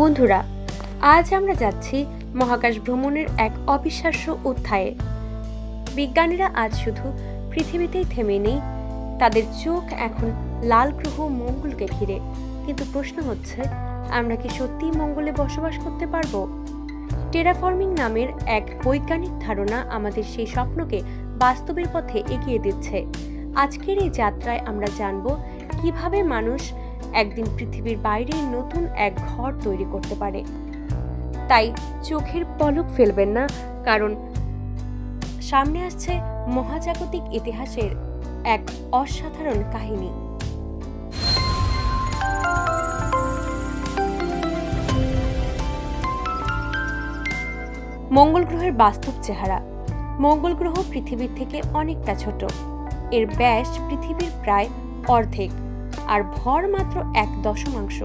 বন্ধুরা, আজ আমরা যাচ্ছি মহাকাশ ভ্রমণের এক অবিশ্বাস্য অধ্যায়ে। বিজ্ঞানীরা আজ শুধু পৃথিবীতেই থেমে নেই, তাদের চোখ এখন লাল গ্রহ মঙ্গলকে ঘিরে। কিন্তু প্রশ্ন হচ্ছে, আমরা কি সত্যিই মঙ্গলে বসবাস করতে পারব? টেরাফর্মিং নামের এক বৈজ্ঞানিক ধারণা আমাদের সেই স্বপ্নকে বাস্তবের পথে এগিয়ে দিচ্ছে। আজকের এই যাত্রায় আমরা জানব, কীভাবে মানুষ একদিন পৃথিবীর বাইরে নতুন এক ঘর তৈরি করতে পারে। তাই চোখের পলক ফেলবেন না, কারণ সামনে আসছে মহাজাগতিক ইতিহাসের এক অসাধারণ কাহিনী। মঙ্গল গ্রহের বাস্তব চেহারা। মঙ্গল গ্রহ পৃথিবীর থেকে অনেকটা ছোট। এর ব্যাস পৃথিবীর প্রায় অর্ধেক। আর ভর মাত্র এক দশমাংশ।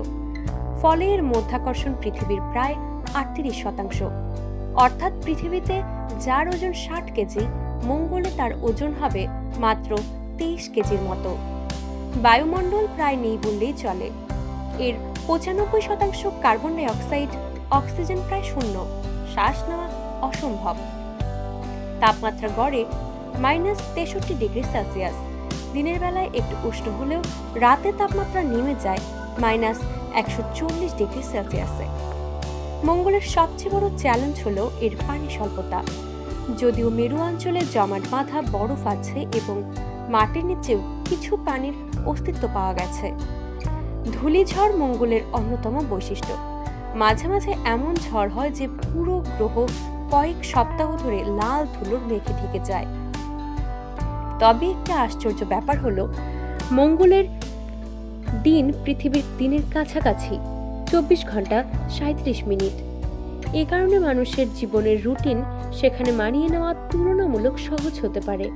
ফলে এর মধ্যাকর্ষণ পৃথিবীর প্রায় আটত্রিশ শতাংশ। অর্থাৎ পৃথিবীতে যার ওজন ষাট কেজি, মঙ্গলে তার ওজন হবে মাত্র তেইশ কেজির মতো। বায়ুমণ্ডল প্রায় নেই বললেই চলে। এর পঁচানব্বই শতাংশ কার্বন ডাই অক্সাইড, অক্সিজেন প্রায় শূন্য। শ্বাস নেওয়া অসম্ভব। তাপমাত্রা গড়ে মাইনাস তেষট্টি ডিগ্রি সেলসিয়াস। দিনের বেলায় একটু উষ্ণ হলেও রাতে তাপমাত্রা নেমে যায় মাইনাস একশো চল্লিশ ডিগ্রি সেলসিয়াসে। মঙ্গলের সবচেয়ে বড় চ্যালেঞ্জ হলো এর পানি স্বল্পতা। যদিও মেরু অঞ্চলে জমাট বাঁধা বরফ আছে এবং মাটির নিচেও কিছু পানির অস্তিত্ব পাওয়া গেছে। ধূলিঝড় মঙ্গলের অন্যতম বৈশিষ্ট্য। মাঝে মাঝে এমন ঝড় হয় যে পুরো গ্রহ কয়েক সপ্তাহ ধরে লাল ধুলোর মেঘে ঢেকে যায়। তবে একটা আশ্চর্য ব্যাপার হলো, মঙ্গলের দিন পৃথিবীর দিনের কাছাকাছি, চব্বিশ ঘণ্টা সাঁত্রিশ মিনিট। এ কারণে মানুষের জীবনের রুটিন সেখানে মানিয়ে নেওয়া তুলনামূলক সহজ হতে পারে।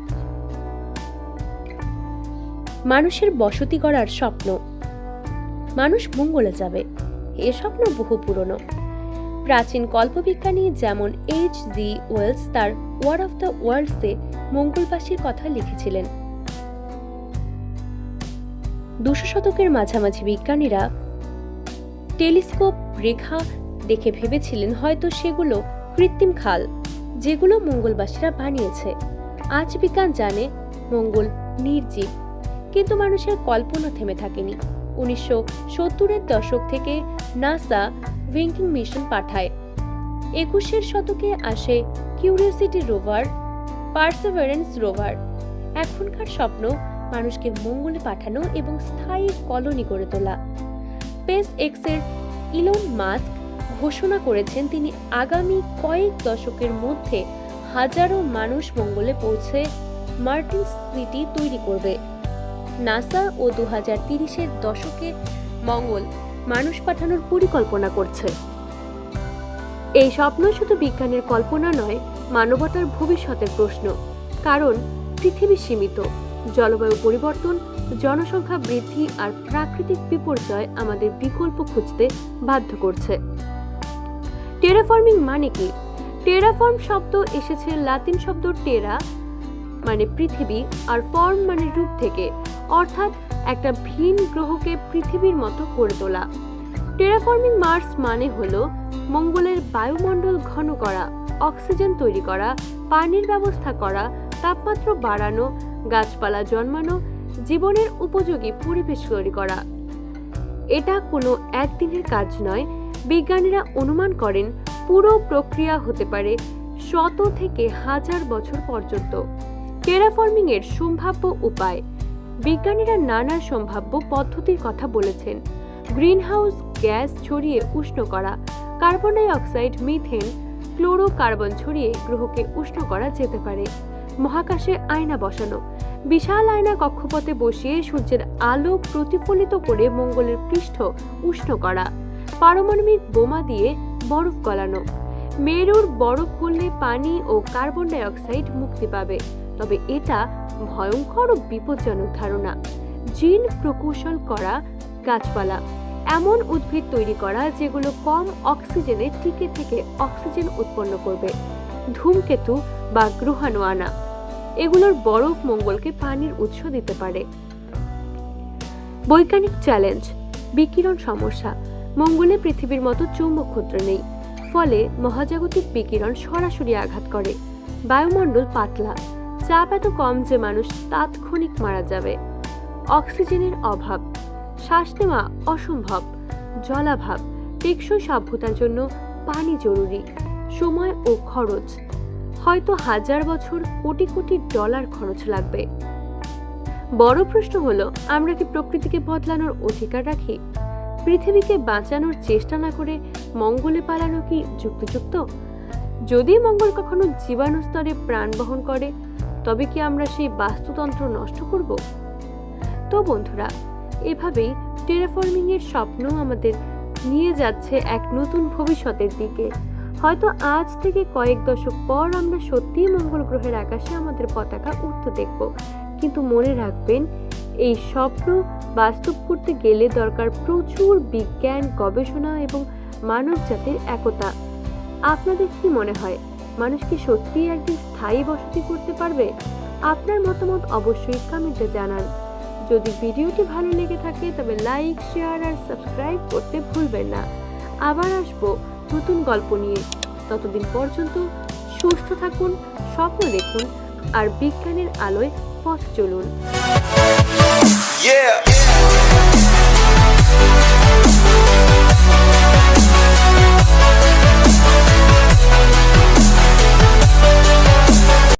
মানুষের বসতি করার স্বপ্ন। মানুষ মঙ্গলে যাবে, এ স্বপ্ন বহু পুরনো। প্রাচীন কল্পবিজ্ঞানী যেমন এইচ জি ওয়েলস তার ওয়ার অফ দ্য ওয়ার্ল্ডসে মঙ্গলবাসীর কথা লিখেছিলেন। দুশো শতকের মাঝামাঝি বিজ্ঞানীরা টেলিস্কোপ, রেখা দেখে ভেবেছিলেন হয়তো সেগুলো কৃত্রিম খাল, যেগুলো মঙ্গলবাসীরা বানিয়েছে। আজ বিজ্ঞান জানে মঙ্গল নির্জীব, কিন্তু মানুষের কল্পনা থেমে থাকেনি। উনিশশো সত্তরের দশক থেকে নাসা উইঙ্কিং মিশন পাঠায়। একুশের শতকে আসে কিউরিওসিটি রোভার, পার্সেভারেন্স রোভার। এখনকার স্বপ্ন মানুষকে মঙ্গলে পাঠানো এবং স্থায়ী কলোনি গড়ে তোলা। স্পেস এক্সের ইলন মাস্ক ঘোষণা করেছেন তিনি আগামী কয়েক দশকের মধ্যে হাজারো মানুষ মঙ্গলে পৌঁছে মার্টিন সিটি তৈরি করবে। নাসা ও দু হাজার তিরিশের দশকে মঙ্গল মানুষ পাঠানোর পরিকল্পনা করছে। এই স্বপ্ন শুধু বিজ্ঞানের কল্পনা নয়, মানবতার ভবিষ্যতের প্রশ্ন। কারণ, পৃথিবী সীমিত। জলবায়ু পরিবর্তন, জনসংখ্যা বৃদ্ধি আর প্রাকৃতিক বিপর্যয় আমাদের বিকল্প খুঁজতে বাধ্য করছে। টেরাফর্মিং মানে কি? টেরাফর্ম শব্দ এসেছে লাতিন শব্দ টেরা মানে পৃথিবী, আর ফর্ম মানে রূপ থেকে। অর্থাৎ একটা ভিন গ্রহকে পৃথিবীর মতো করে তোলা। টেরাফর্মিং মার্স মানে হলো মঙ্গলের বায়ুমণ্ডল ঘন করা, অক্সিজেন তৈরি করা, পানির ব্যবস্থা করা, তাপমাত্রা বাড়ানো, গাছপালা জন্মানো, জীবনের উপযোগী পরিবেশ তৈরি করা। এটা কোনো একদিনের কাজ নয়, বিজ্ঞানীরা অনুমান করেন পুরো প্রক্রিয়া হতে পারে শত থেকে হাজার বছর পর্যন্ত। টেরাফর্মিং এর সম্ভাব্য উপায় বিজ্ঞানীরা নানা সম্ভাব্য পদ্ধতির কথা বলেছেন। গ্রিনহাউস গ্যাস ছড়িয়ে উষ্ণ করা, carbon dioxide methane, chlorocarbon ছড়িয়ে গ্রহকে উষ্ণ করা যেতে পারে। মহাকাশে আয়না বসানো, বিশাল আয়না কক্ষপথে বসিয়ে সূর্যের আলো প্রতিফলিত করে মঙ্গলের পৃষ্ঠ উষ্ণ করা, পারমাণবিক বোমা দিয়ে বরফ গলানো। মেরুর বরফ গললে পানি ও কার্বন ডাই অক্সাইড মুক্তি পাবে, তবে এটা ভয়ঙ্কর ও বিপজ্জনক ধারণা। জিন প্রকৌশল করা গাছপালা। এমন উদ্ভিদ তৈরি করা যেগুলো কম অক্সিজেনে টিকে থেকে অক্সিজেন উৎপন্ন করবে। ধূমকেতু বা গ্রহাণু আনা এগুলোর বরফ মঙ্গলকে পানির উৎস দিতে পারে। বৈজ্ঞানিক চ্যালেঞ্জ। বিকিরণ সমস্যা। মঙ্গলে পৃথিবীর মতো চৌম্বক ক্ষুদ্র নেই। ফলে মহাজাগতিক বিকিরণ সরাসরি আঘাত করে। বায়ুমণ্ডল পাতলা। চাপ এত কম যে মানুষ তাৎক্ষণিক মারা যাবে। অক্সিজেনের অভাব, শ্বাস নেওয়া অসম্ভব, জলাভাব, টেকসই সভ্যতার জন্য পানি জরুরি, সময় ও খরচ। হয়তো হাজার বছর কোটি কোটি ডলার খরচ লাগবে। বড় প্রশ্ন হলো, আমরা কি প্রকৃতিকে বদলানোর অধিকার রাখি? পৃথিবীকে বাঁচানোর চেষ্টা না করে মঙ্গলে পালানো কি যুক্তিযুক্ত? যদি মঙ্গল কখনো জীবাণু স্তরে প্রাণ বহন করে তবে কি আমরা সেই বাস্তুতন্ত্র নষ্ট করব? তো বন্ধুরা, এভাবেই টেরাফর্মিং এর স্বপ্ন আমাদের নিয়ে যাচ্ছে এক নতুন ভবিষ্যতের দিকে। হয়তো আজ থেকে কয়েক দশক পর আমরা সত্যিই মঙ্গল গ্রহের আকাশে আমাদের পতাকা উঠতে দেখব। কিন্তু মনে রাখবেন, এই স্বপ্ন বাস্তব করতে গেলে দরকার প্রচুর বিজ্ঞান, গবেষণা এবং মানব জাতির একতা। আপনাদের কি মনে হয়? মানুষ কি সত্যিই একদিন স্থায়ী বসতি করতে পারবে? আপনার মতামত অবশ্যই কমেন্টে জানান। যদি ভিডিওটি ভালো লেগে থাকে, তবে লাইক, শেয়ার আর সাবস্ক্রাইব করতে ভুলবেন না। আবার আসব নতুন গল্প নিয়ে। ততদিন পর্যন্ত সুস্থ থাকুন, স্বপ্ন দেখুন আর বিজ্ঞানের আলোয় পথ চলুন। Yeah.